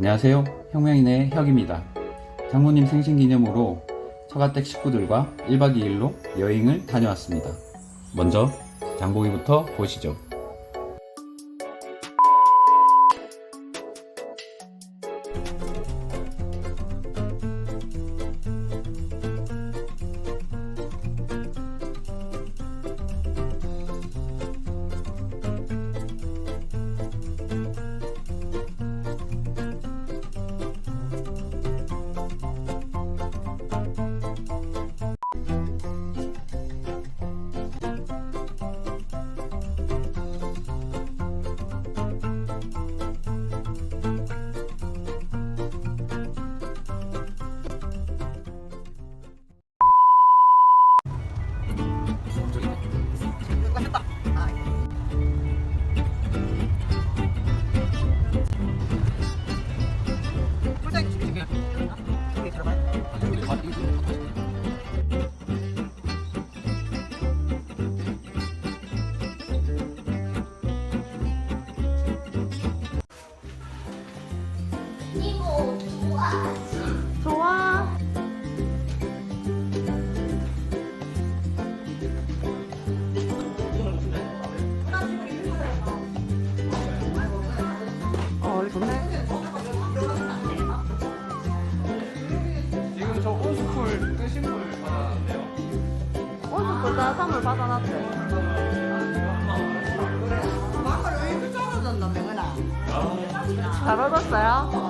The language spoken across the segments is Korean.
안녕하세요. 혁명인의 혁입니다. 장모님 생신 기념으로 처가댁 식구들과 1박 2일로 여행을 다녀왔습니다. 먼저 장보기부터 보시죠. 선물 받아놨대. 잘 얻었어요?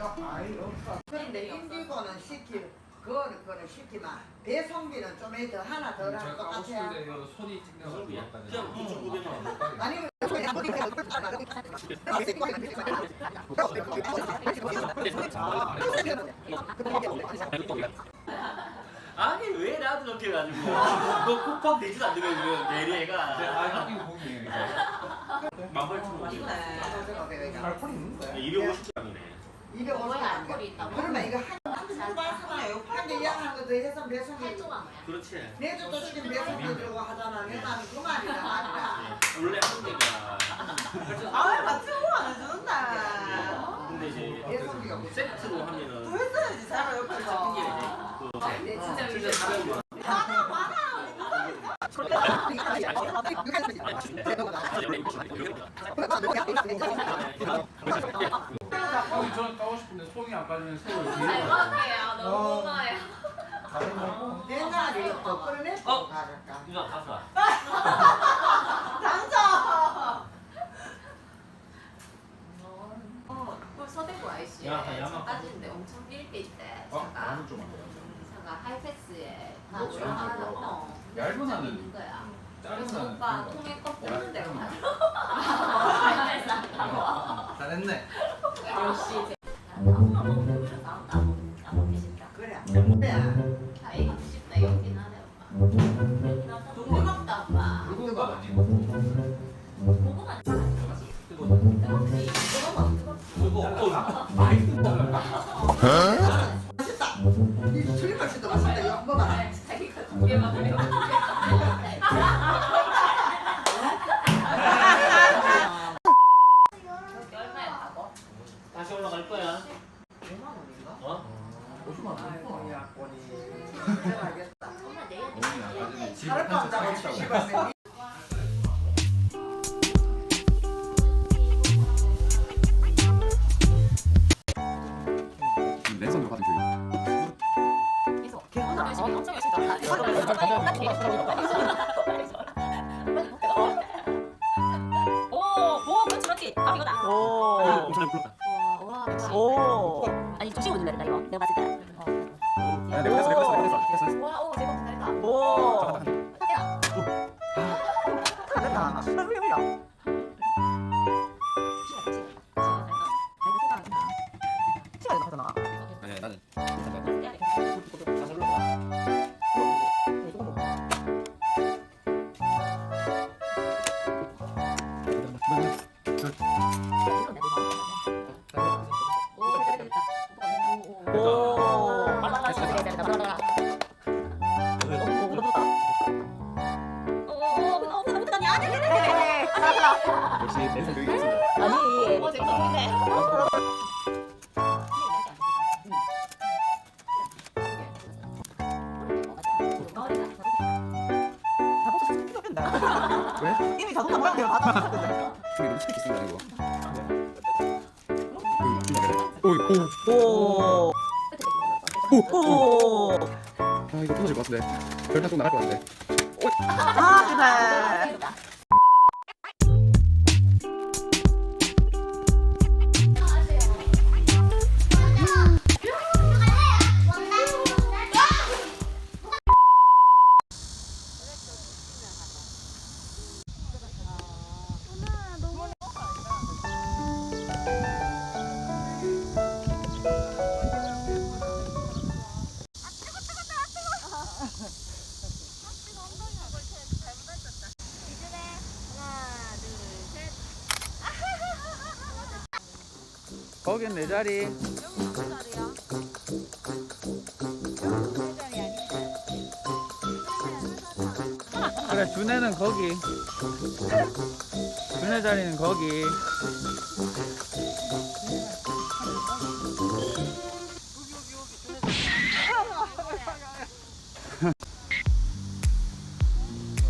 줘. 아이 없어. 근데 인디고는 시키 그거는 그거는 시키면 배송비는 좀더 하나 더 똑같아. 이거 손이 찍는 거 그냥 무슨 무대만 아니 아니 왜 나한테 저렇게 해가지고 너 콕팍 되지도 않는 거야 내리 애가 아, 이거 공이에요. 만발치고 알코올이 있는데. 250g이네 250원 알코올이 있다고? 그러면 이거 한 말씀해요. 한개 이양한 거더 해서 배송비 팔조가 뭐야? 그렇지. 내주 또 시키면 배송비 들고 하잖아. 내가 하는 그 말이야. 말이야. 원래 한 개가. 아, 같이 먹으면 안 해준다. 근데 이제 배송비가 뭐 세트로 하면은 했어야지, 사람 옆에서. 이제 그 진짜 진짜 400원 어, 저는 따고 싶은데 속이 안 빠지면 새우 잘 뒤에. 먹을게요. 너무 고마워요. 옛날에 또 끓여냈어. 어? 가를까. 누나 봤어 당첨! 어, 그 IC에 야, 야마. 차까지인데 엄청 밀대 있대. 어, 차가. 나는 좀 안 돼요. 차가 하이패스에 다 그렇죠. 올라가는 거. 얇은 있는 하는 거야. 짧은 그래서 오빠. 통에 데가 많아. 아, 하이패스 한다고. 잘했네. 역시 먹기 싫다. 그래. 싶다. 여긴 하네. 고맙다. 굵은 거 아니고. 고구마 뜬다 맛있다. 이 틀린 맛있다. 맛있다. 이거 한번 봐라. 아, 자기가 두 개만 먹으면 여기 얼마였다고? 다시 올라갈 거야 5만 원인가? 어? 50만 원. 아이고 약권이. 내가 알겠다. 엄마 내일 어머니 아까 전에 집 하룻밤 한참 자고 사겠다고. 시집왔 아니. 아니. 왜? 이거 부서질 것 같은데 별탄 좀 나갈 것 같은데 아 그래. 거긴 내 자리. 그래 준애는 거기. 준애 자리는 거기.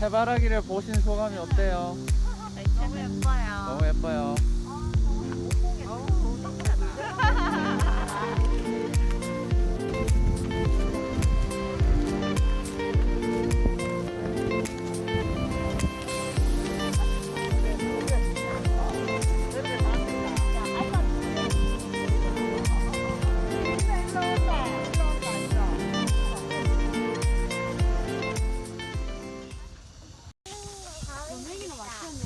해바라기를 보신 소감이 어때요? 너무 예뻐요. 너무 예뻐요.